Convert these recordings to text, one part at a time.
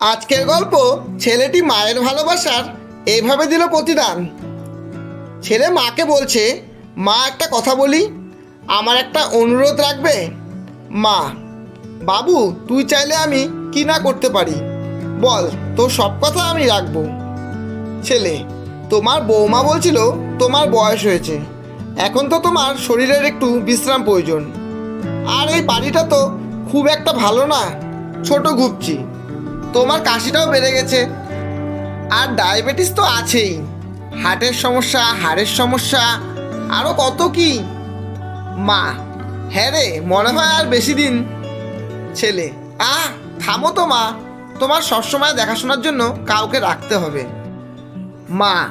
আজকের গল্প ছেলেটি মায়ের ভালোবাসার এইভাবে দিল প্রতিদান। ছেলে মাকে বলছে, মা, একটা কথা বলি। আমার একটা অনুরোধ রাখবে? মা, বাবু, তুই চাইলে আমি কি না করতে পারি? বল, তোর সব কথা আমি রাখব। ছেলে, তোমার বৌমা বলছিল তোমার বয়স হয়েছে। এখন তো তোমার শরীরের একটু বিশ্রাম প্রয়োজন। আর এই বাড়িটা তো খুব একটা ভালো না। ছোট ঘুপছি তোমার কাশিটাও বেড়ে গেছে। আর ডায়াবেটিস তো আছেই। হার্টের সমস্যা, হাড়ের সমস্যা আরও কত কি? মা হ্যাঁ রে, মনে হয় আর বেশি দিন। ছেলে, আহ, থামো তো মা। তোমার সবসময় দেখাশোনার জন্য কাউকে রাখতে হবে। মা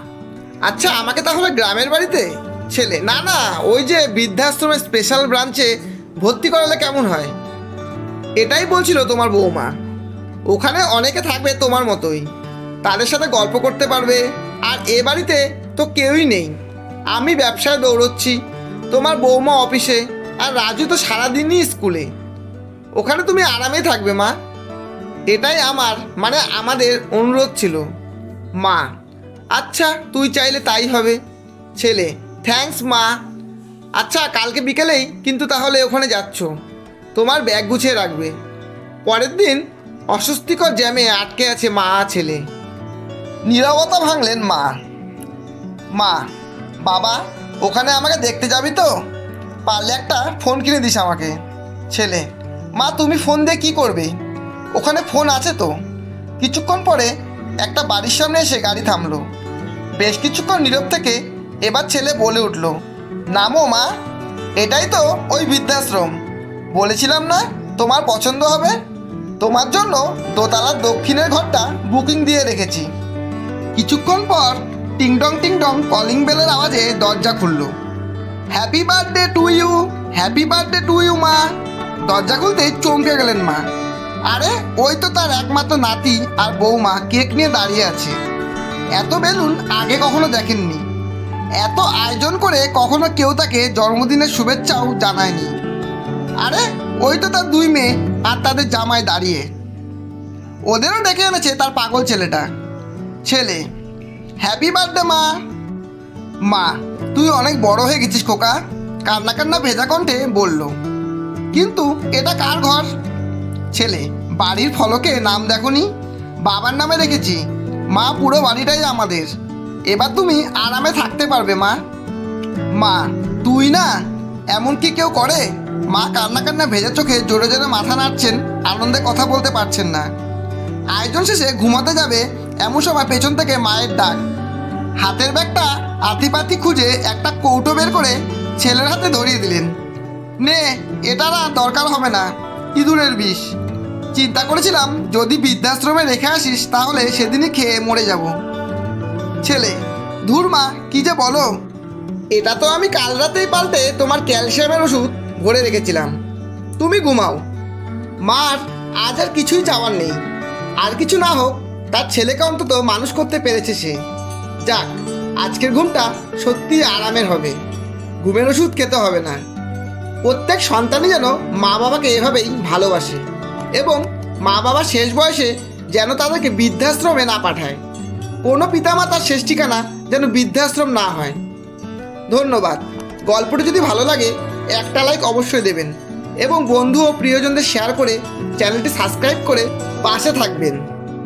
আচ্ছা আমাকে তাহলে গ্রামের বাড়িতে? ছেলে, না না, ওই যে বৃদ্ধাশ্রমের স্পেশাল ব্রাঞ্চে ভর্তি করালে কেমন হয়? এটাই বলছিল তোমার বৌমা। ওখানে অনেকে থাকবে তোমার মতোই। তাদের সাথে গল্প করতে পারবে। আর এ বাড়িতে তো কেউই নেই। আমি ব্যবসায় দৌড়চ্ছি, তোমার বৌমা অফিসে, আর রাজু তো সারাদিনই স্কুলে। ওখানে তুমি আরামে থাকবে, মা। এটাই আমার মানে আমাদের অনুরোধ ছিল। মা আচ্ছা তুই চাইলে তাই হবে। ছেলে থ্যাঙ্কস মা। আচ্ছা কালকে বিকেলেই কিন্তু তাহলে ওখানে যাচ্ছ। তোমার ব্যাগ গুছিয়ে রাখবে। পরের দিন অস্বস্তিকর জ্যামে আটকে আছে মা, ছেলে। নীরবতা ভাঙলেন মা। মা, বাবা, ওখানে আমাকে দেখতে যাবি তো? পারলে একটা ফোন কিনে দিস আমাকে। ছেলে, মা, তুমি ফোন দিয়ে কি করবে? ওখানে ফোন আছে তো? কিছুক্ষণ পরে একটা বাড়ির সামনে এসে গাড়ি থামলো। বেশ কিছুক্ষণ নীরব থেকে এবার ছেলে বলে উঠল নামো মা, এটাই তো ওই বৃদ্ধাশ্রম। বলেছিলাম না তোমার পছন্দ হবে? তোমার জন্য দোতলার দক্ষিণের ঘরটা বুকিং দিয়ে রেখেছি। কিছুক্ষণ পর টিংটং টিংটং কলিং বেলের আওয়াজে দরজা খুলল। Happy birthday to you happy birthday to you মা। দরজা খুলতে চমকে গেলেন মা। আরে, ওই তো তার একমাত্র নাতি আর বৌমা কেক নিয়ে দাঁড়িয়ে আছে। এত বেলুন আগে কখনো দেখেননি। এত আয়োজন করে কখনো কেউ তাকে জন্মদিনের শুভেচ্ছাও জানায়নি। আরে ওই তো তার দুই মেয়ে আর তাদের জামাই দাঁড়িয়ে। ওদেরও ডেকে এনেছে তার পাগল ছেলেটা। ছেলে হ্যাপি বার্থডে মা। মা, তুই অনেক বড় হয়ে গেছিস খোকা। কান্না কান্না ভেজা কণ্ঠে বলল, কিন্তু এটা কার ঘর? ছেলে, বাড়ির ফলকে নাম দেখনি। বাবার নামে রেখেছি। মা, পুরো বাড়িটাই আমাদের। এবার তুমি আরামে থাকতে পারবে, মা। মা, তুই না এমন কি কেউ করে? মা কান্না কান্না ভেজা চোখে জোরে জোরে মাথা নাড়ছেন, আনন্দে কথা বলতে পারছেন না। আয়োজন শেষে ঘুমাতে যাবে এমন সময় পেছন থেকে মায়ের ডাক। হাতের ব্যাগটা আতিপাতি খুঁজে একটা কৌটো বের করে ছেলের হাতে ধরিয়ে দিলেন। নে, এটা না দরকার হবে না, ইঁদুরের বিষ। চিন্তা করেছিলাম, যদি বৃদ্ধাশ্রমে রেখে আসিস, তাহলে সেদিনই খেয়ে মরে যাব। ছেলে, ধুর মা, কি যে বলো? এটা তো আমি কাল রাতেই পাল্টে তোমার ক্যালসিয়ামের ওষুধ। ভরে রেখেছিলাম। তুমি ঘুমাও। মার, আজ আর কিছুই চাওয়ার নেই। আর কিছু না হোক, তার ছেলেকে অন্তত মানুষ করতে পেরেছে সে। যাক, আজকের ঘুমটা সত্যি আরামের হবে। ঘুমের ওষুধ খেতে হবে না। প্রত্যেক সন্তানই যেন মা বাবাকে এভাবেই ভালোবাসে এবং মা বাবা শেষ বয়সে যেন তাদেরকে বৃদ্ধাশ্রমে না পাঠায়। কোনো পিতামাতার শেষ ঠিকানা যেন বৃদ্ধাশ্রম না হয়। ধন্যবাদ। গল্পটি যদি ভালো লাগে একটা লাইক অবশ্যই দেবেন। এবং বন্ধু ও প্রিয়জনদের শেয়ার করে চ্যানেলটি সাবস্ক্রাইব করে পাশে থাকবেন।